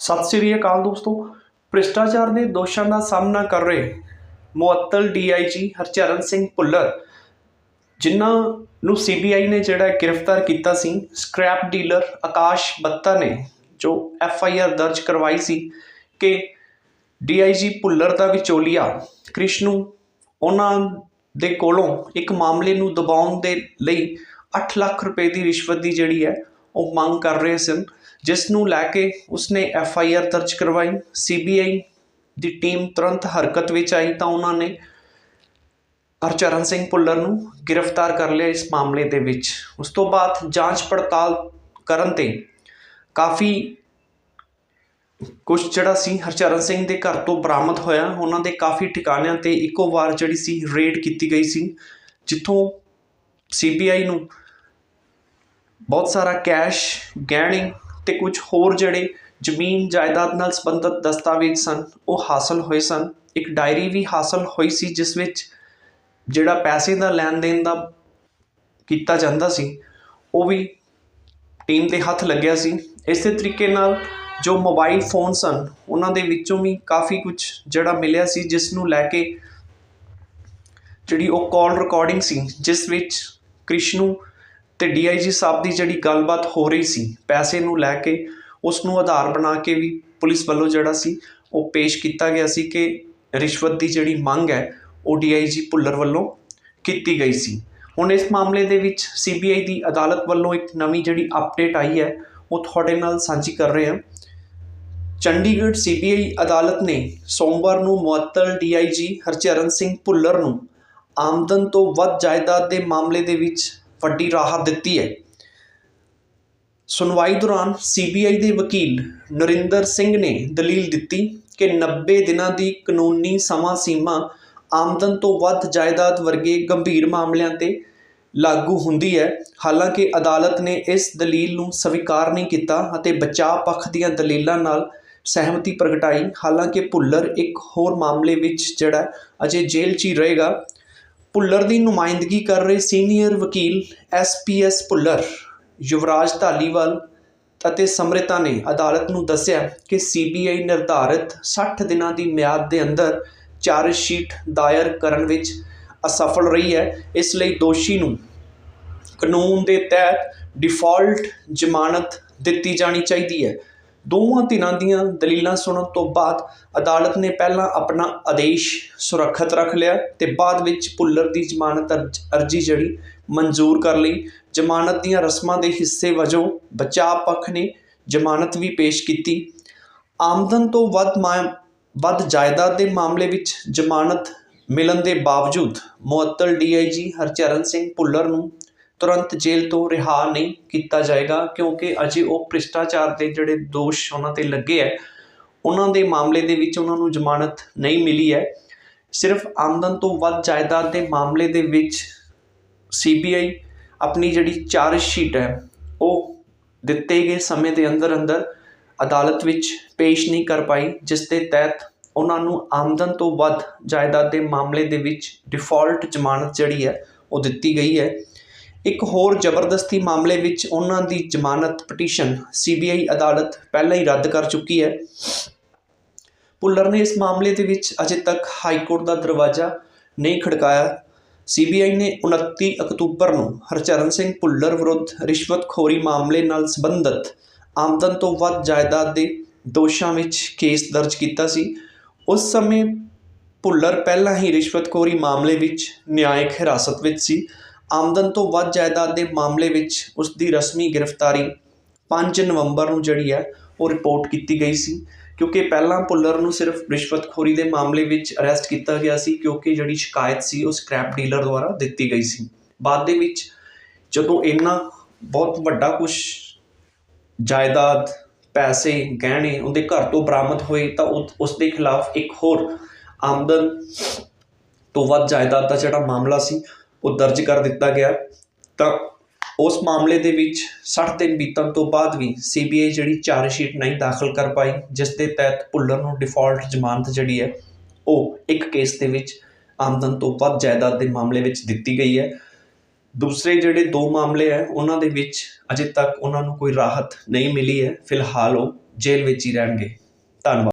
ਸਤਿ ਸ੍ਰੀ ਅਕਾਲ ਦੋਸਤੋ। ਭ੍ਰਿਸ਼ਟਾਚਾਰ ਦੇ ਦੋਸ਼ਾਂ ਦਾ ਸਾਹਮਣਾ ਕਰ ਰਹੇ ਮੁਅੱਤਲ ਡੀਆਈਜੀ ਹਰਚਰਨ ਸਿੰਘ ਭੁੱਲਰ, ਜਿਨ੍ਹਾਂ ਨੂੰ ਸੀਬੀਆਈ ਨੇ ਜਿਹੜਾ ਗ੍ਰਿਫਤਾਰ ਕੀਤਾ ਸੀ, ਸਕ੍ਰੈਪ ਡੀਲਰ ਆਕਾਸ਼ ਬੱਤਾ ਨੇ, ਜੋ ਐਫ ਆਈ ਆਰ ਦਰਜ ਕਰਵਾਈ ਸੀ ਕਿ ਡੀਆਈਜੀ ਭੁੱਲਰ ਦਾ ਵਿਚੋਲੀਆ ਕ੍ਰਿਸ਼ਨੂ ਉਹਨਾਂ ਦੇ ਕੋਲੋਂ ਇੱਕ ਮਾਮਲੇ ਨੂੰ ਦਬਾਉਣ ਦੇ ਲਈ 8 ਲੱਖ ਰੁਪਏ ਦੀ ਰਿਸ਼ਵਤ ਦੀ ਜਿਹੜੀ ਹੈ ਉਹ ਮੰਗ ਕਰ ਰਹੇ ਸਨ, ਜਿਸ ਨੂੰ ਲੈ ਕੇ ਉਸਨੇ ਐਫ ਆਈ ਆਰ ਦਰਜ ਕਰਵਾਈ ਸੀਬੀਆਈ ਦੀ ਟੀਮ ਤੁਰੰਤ ਹਰਕਤ ਵਿੱਚ ਆਈ ਤਾਂ ਉਹਨਾਂ ਨੇ ਹਰਚਰਨ ਸਿੰਘ ਭੁੱਲਰ ਨੂੰ ਗ੍ਰਿਫਤਾਰ ਕਰ ਲਿਆ ਇਸ ਮਾਮਲੇ ਦੇ ਵਿੱਚ। ਉਸ ਤੋਂ ਬਾਅਦ ਜਾਂਚ ਪੜਤਾਲ ਕਰਨ ਤੇ ਕਾਫੀ ਕੁਝ ਜਿਹੜਾ ਸੀ ਹਰਚਰਨ ਸਿੰਘ ਦੇ ਘਰ ਤੋਂ ਬਰਾਮਦ ਹੋਇਆ। ਉਹਨਾਂ ਦੇ ਕਾਫੀ ਠਿਕਾਣਿਆਂ ਤੇ ਇੱਕੋ ਵਾਰ ਜਿਹੜੀ ਸੀ ਰੇਡ ਕੀਤੀ ਗਈ ਸੀ, ਜਿੱਥੋਂ ਸੀਬੀਆਈ ਨੂੰ ਬਹੁਤ ਸਾਰਾ ਕੈਸ਼, ਗਹਿਣੇ ਅਤੇ ਕੁਝ ਹੋਰ ਜਿਹੜੇ ਜ਼ਮੀਨ ਜਾਇਦਾਦ ਨਾਲ ਸੰਬੰਧਿਤ ਦਸਤਾਵੇਜ਼ ਸਨ, ਉਹ ਹਾਸਲ ਹੋਏ ਸਨ। ਇੱਕ ਡਾਇਰੀ ਵੀ ਹਾਸਲ ਹੋਈ ਸੀ, ਜਿਸ ਵਿੱਚ ਜਿਹੜਾ ਪੈਸੇ ਦਾ ਲੈਣ ਦੇਣ ਦਾ ਕੀਤਾ ਜਾਂਦਾ ਸੀ, ਉਹ ਵੀ ਟੀਮ ਦੇ ਹੱਥ ਲੱਗਿਆ ਸੀ। ਇਸੇ ਤਰੀਕੇ ਨਾਲ ਜੋ ਮੋਬਾਈਲ ਫੋਨ ਸਨ, ਉਹਨਾਂ ਦੇ ਵਿੱਚੋਂ ਵੀ ਕਾਫੀ ਕੁਝ ਜਿਹੜਾ ਮਿਲਿਆ ਸੀ, ਜਿਸ ਨੂੰ ਲੈ ਕੇ ਜਿਹੜੀ ਉਹ ਕਾਲ ਰਿਕਾਰਡਿੰਗ ਸੀ, ਜਿਸ ਵਿੱਚ ਕ੍ਰਿਸ਼ਨੂ ਤੇ ਡੀਆਈਜੀ ਸਾਹਿਬ ਦੀ ਜਿਹੜੀ ਗੱਲਬਾਤ ਹੋ ਰਹੀ ਸੀ, ਪੈਸੇ ਨੂੰ ਲੈ ਕੇ ਉਸ ਨੂੰ ਆਧਾਰ ਬਣਾ ਕੇ ਵੀ ਪੁਲਿਸ ਵੱਲੋਂ ਜਿਹੜਾ ਸੀ, ਉਹ ਪੇਸ਼ ਕੀਤਾ ਗਿਆ ਸੀ ਕਿ ਰਿਸ਼ਵਤ ਦੀ ਜਿਹੜੀ ਮੰਗ ਹੈ, ਉਹ ਡੀਆਈਜੀ ਭੁੱਲਰ ਵੱਲੋਂ ਕੀਤੀ ਗਈ ਸੀ। ਹੁਣ ਇਸ ਮਾਮਲੇ ਦੇ ਵਿੱਚ ਸੀਬੀਆਈ ਦੀ ਅਦਾਲਤ ਵੱਲੋਂ ਇੱਕ ਨਵੀਂ ਜਿਹੜੀ ਅਪਡੇਟ ਆਈ ਹੈ, ਉਹ ਤੁਹਾਡੇ ਨਾਲ ਸਾਂਝੀ ਕਰ ਰਹੇ ਹਾਂ। ਚੰਡੀਗੜ੍ਹ ਸੀਬੀਆਈ ਅਦਾਲਤ ਨੇ ਸੋਮਵਾਰ ਨੂੰ ਮੁਅੱਤਲ ਡੀਆਈਜੀ ਹਰਚਰਨ ਸਿੰਘ ਭੁੱਲਰ ਨੂੰ ਆਮਦਨ ਤੋਂ ਵੱਧ ਜਾਇਦਾਦ ਦੇ ਮਾਮਲੇ ਦੇ ਵਿੱਚ ਵੱਡੀ ਰਾਹਤ ਦਿੱਤੀ ਹੈ। ਸੁਣਵਾਈ ਦੌਰਾਨ ਸੀਬੀਆਈ ਦੇ ਵਕੀਲ ਨਰਿੰਦਰ ਸਿੰਘ ਨੇ ਦਲੀਲ ਦਿੱਤੀ ਕਿ 90 ਦਿਨਾਂ ਦੀ ਕਾਨੂੰਨੀ ਸਮਾਂ ਸੀਮਾ ਆਮਦਨ ਤੋਂ ਵੱਧ ਜਾਇਦਾਦ ਵਰਗੇ ਗੰਭੀਰ ਮਾਮਲਿਆਂ ਤੇ ਲਾਗੂ ਹੁੰਦੀ ਹੈ। ਹਾਲਾਂਕਿ ਅਦਾਲਤ ਨੇ ਇਸ ਦਲੀਲ ਨੂੰ ਸਵੀਕਾਰ ਨਹੀਂ ਕੀਤਾ ਅਤੇ ਬਚਾਅ ਪੱਖ ਦੀਆਂ ਦਲੀਲਾਂ ਨਾਲ ਸਹਿਮਤੀ ਪ੍ਰਗਟਾਈ। ਹਾਲਾਂਕਿ ਭੁੱਲਰ ਇੱਕ ਹੋਰ ਮਾਮਲੇ ਵਿੱਚ ਜਿਹੜਾ ਅਜੇ ਜੇਲ੍ਹ 'ਚ ਹੀ ਰਹੇਗਾ ਭੁੱਲਰ ਦੀ ਨੁਮਾਇੰਦਗੀ ਕਰ ਰਹੇ ਸੀਨੀਅਰ ਵਕੀਲ ਐਸਪੀਐਸ ਭੁੱਲਰ ਯੁਵਰਾਜ ਧਾਲੀਵਾਲ ਅਤੇ ਸਮ੍ਰਿਤਾ ਨੇ ਅਦਾਲਤ ਨੂੰ ਦੱਸਿਆ ਕਿ ਸੀਬੀਆਈ ਨਿਰਧਾਰਿਤ 60 ਦਿਨਾਂ ਦੀ ਮਿਆਦ ਦੇ ਅੰਦਰ ਚਾਰਜ ਸ਼ੀਟ ਦਾਇਰ ਕਰਨ ਵਿੱਚ ਅਸਫਲ ਰਹੀ ਹੈ। ਇਸ ਲਈ ਦੋਸ਼ੀ ਨੂੰ ਕਾਨੂੰਨ ਦੇ ਤਹਿਤ ਡਿਫਾਲਟ ਜ਼ਮਾਨਤ ਦਿੱਤੀ ਜਾਣੀ ਚਾਹੀਦੀ ਹੈ। ਦੋਵਾਂ ਧਿਰਾਂ ਦੀਆਂ ਦਲੀਲਾਂ ਸੁਣਨ ਤੋਂ ਬਾਅਦ ਅਦਾਲਤ ਨੇ ਪਹਿਲਾਂ ਆਪਣਾ ਆਦੇਸ਼ ਸੁਰੱਖਿਅਤ ਰੱਖ ਲਿਆ ਤੇ ਬਾਅਦ ਵਿੱਚ ਭੁੱਲਰ ਦੀ ਜ਼ਮਾਨਤ ਅਰਜ- ਅਰਜੀ ਜਿਹੜੀ ਮਨਜ਼ੂਰ ਕਰ ਲਈ। ਜ਼ਮਾਨਤ ਦੀਆਂ ਰਸਮਾਂ ਦੇ ਹਿੱਸੇ ਵਜੋਂ ਬਚਾਅ ਪੱਖ ਨੇ ਜ਼ਮਾਨਤ ਵੀ ਪੇਸ਼ ਕੀਤੀ। ਆਮਦਨ ਤੋਂ ਵੱਧ ਮਾ- ਵੱਧ ਜਾਇਦਾਦ ਦੇ ਮਾਮਲੇ ਵਿੱਚ ਜ਼ਮਾਨਤ ਮਿਲਣ ਦੇ ਬਾਵਜੂਦ ਮੁਅੱਤਲ ਡੀਆਈਜੀ ਹਰਚਰਨ ਸਿੰਘ ਭੁੱਲਰ ਨੂੰ ਤੁਰੰਤ ਜੇਲ੍ਹ ਤੋਂ ਰਿਹਾ ਨਹੀਂ ਕੀਤਾ ਜਾਏਗਾ, ਕਿਉਂਕਿ ਅਜੇ ਉਹ ਭ੍ਰਿਸ਼ਟਾਚਾਰ ਦੇ ਜਿਹੜੇ ਦੋਸ਼ ਉਹਨਾਂ ਤੇ ਲੱਗੇ ਹੈ, ਉਹਨਾਂ ਦੇ ਮਾਮਲੇ ਦੇ ਵਿੱਚ ਉਹਨਾਂ ਨੂੰ ਜ਼ਮਾਨਤ ਨਹੀਂ ਮਿਲੀ ਹੈ। ਸਿਰਫ ਆਮਦਨ ਤੋਂ ਵੱਧ ਜਾਇਦਾਦ ਦੇ ਮਾਮਲੇ ਦੇ ਵਿੱਚ ਸੀਬੀਆਈ ਆਪਣੀ ਜਿਹੜੀ ਚਾਰਜ ਸ਼ੀਟ ਹੈ, ਉਹ ਦਿੱਤੇ ਗਏ ਸਮੇਂ ਦੇ ਅੰਦਰ ਅੰਦਰ ਅਦਾਲਤ ਵਿੱਚ ਪੇਸ਼ ਨਹੀਂ ਕਰ ਪਾਈ, ਜਿਸ ਦੇ ਤਹਿਤ ਉਹਨਾਂ ਨੂੰ ਆਮਦਨ ਤੋਂ ਵੱਧ ਜਾਇਦਾਦ ਦੇ ਮਾਮਲੇ ਦੇ ਵਿੱਚ ਡਿਫਾਲਟ ਜ਼ਮਾਨਤ ਜਿਹੜੀ ਹੈ, ਉਹ ਦਿੱਤੀ ਗਈ ਹੈ। ਇੱਕ ਹੋਰ ਜ਼ਬਰਦਸਤੀ ਮਾਮਲੇ ਵਿੱਚ ਉਹਨਾਂ ਦੀ ਜ਼ਮਾਨਤ ਪਟੀਸ਼ਨ ਸੀਬੀਆਈ ਅਦਾਲਤ ਪਹਿਲਾਂ ਹੀ ਰੱਦ ਕਰ ਚੁੱਕੀ ਹੈ। ਭੁੱਲਰ ਨੇ ਇਸ ਮਾਮਲੇ ਦੇ ਵਿੱਚ ਅਜੇ ਤੱਕ ਹਾਈ ਕੋਰਟ ਦਾ ਦਰਵਾਜ਼ਾ ਨਹੀਂ ਖੜਕਾਇਆ। ਸੀਬੀਆਈ ਨੇ 29 ਅਕਤੂਬਰ ਨੂੰ ਹਰਚਰਨ ਸਿੰਘ ਭੁੱਲਰ ਵਿਰੁੱਧ ਰਿਸ਼ਵਤਖੋਰੀ ਮਾਮਲੇ ਨਾਲ ਸੰਬੰਧਿਤ ਆਮਦਨ ਤੋਂ ਵੱਧ ਜਾਇਦਾਦ ਦੇ ਦੋਸ਼ਾਂ ਵਿੱਚ ਕੇਸ ਦਰਜ ਕੀਤਾ ਸੀ। ਉਸ ਸਮੇਂ ਭੁੱਲਰ ਪਹਿਲਾਂ ਹੀ ਰਿਸ਼ਵਤਖੋਰੀ ਮਾਮਲੇ ਵਿੱਚ ਨਿਆਇਕ ਹਿਰਾਸਤ ਵਿੱਚ ਸੀ। ਆਮਦਨ ਤੋਂ ਵੱਧ ਜਾਇਦਾਦ ਦੇ ਮਾਮਲੇ ਵਿੱਚ ਉਸ ਦੀ ਰਸਮੀ ਗ੍ਰਿਫਤਾਰੀ ਪੰਜ ਨਵੰਬਰ ਨੂੰ ਜਿਹੜੀ ਹੈ ਉਹ ਰਿਪੋਰਟ ਕੀਤੀ ਗਈ ਸੀ, ਕਿਉਂਕਿ ਪਹਿਲਾਂ ਭੁੱਲਰ ਨੂੰ ਸਿਰਫ ਰਿਸ਼ਵਤਖੋਰੀ ਦੇ ਮਾਮਲੇ ਵਿੱਚ ਅਰੈਸਟ ਕੀਤਾ ਗਿਆ ਸੀ, ਕਿਉਂਕਿ ਜਿਹੜੀ ਸ਼ਿਕਾਇਤ ਸੀ ਉਹ ਸਕ੍ਰੈਪ ਡੀਲਰ ਦੁਆਰਾ ਦਿੱਤੀ ਗਈ ਸੀ। ਬਾਅਦ ਦੇ ਵਿੱਚ ਜਦੋਂ ਇੰਨਾ ਬਹੁਤ ਵੱਡਾ ਕੁਝ ਜਾਇਦਾਦ, ਪੈਸੇ, ਗਹਿਣੇ ਉਹਦੇ ਘਰ ਤੋਂ ਬਰਾਮਦ ਹੋਏ ਤਾਂ ਉਹ- ਉਸ ਦੇ ਖਿਲਾਫ ਇੱਕ ਹੋਰ ਆਮਦਨ ਤੋਂ ਵੱਧ ਜਾਇਦਾਦ ਦਾ ਜਿਹੜਾ ਮਾਮਲਾ ਸੀ ਉਹ ਦਰਜ ਕਰ ਦਿੱਤਾ ਗਿਆ। ਤਾਂ ਉਸ ਮਾਮਲੇ ਦੇ ਵਿੱਚ 60 ਦਿਨ ਬੀਤਣ ਤੋਂ ਬਾਅਦ ਵੀ ਸੀਬੀਆਈ ਜਿਹੜੀ ਚਾਰਜ ਸ਼ੀਟ ਨਹੀਂ ਦਾਖਲ ਕਰ ਪਾਈ, ਜਿਸ ਦੇ ਤਹਿਤ ਭੁੱਲਰ ਨੂੰ ਡਿਫਾਲਟ ਜ਼ਮਾਨਤ ਜਿਹੜੀ ਹੈ, ਉਹ ਇੱਕ ਕੇਸ ਦੇ ਵਿੱਚ ਆਮਦਨ ਤੋਂ ਵੱਧ ਜਾਇਦਾਦ ਦੇ ਮਾਮਲੇ ਵਿੱਚ ਦਿੱਤੀ ਗਈ ਹੈ। ਦੂਸਰੇ ਜਿਹੜੇ ਦੋ ਮਾਮਲੇ ਹੈ, ਉਹਨਾਂ ਦੇ ਵਿੱਚ ਅਜੇ ਤੱਕ ਉਹਨਾਂ ਨੂੰ ਕੋਈ ਰਾਹਤ ਨਹੀਂ ਮਿਲੀ ਹੈ। ਫਿਲਹਾਲ ਉਹ ਜੇਲ੍ਹ ਵਿੱਚ ਹੀ ਰਹਿਣਗੇ। ਧੰਨਵਾਦ।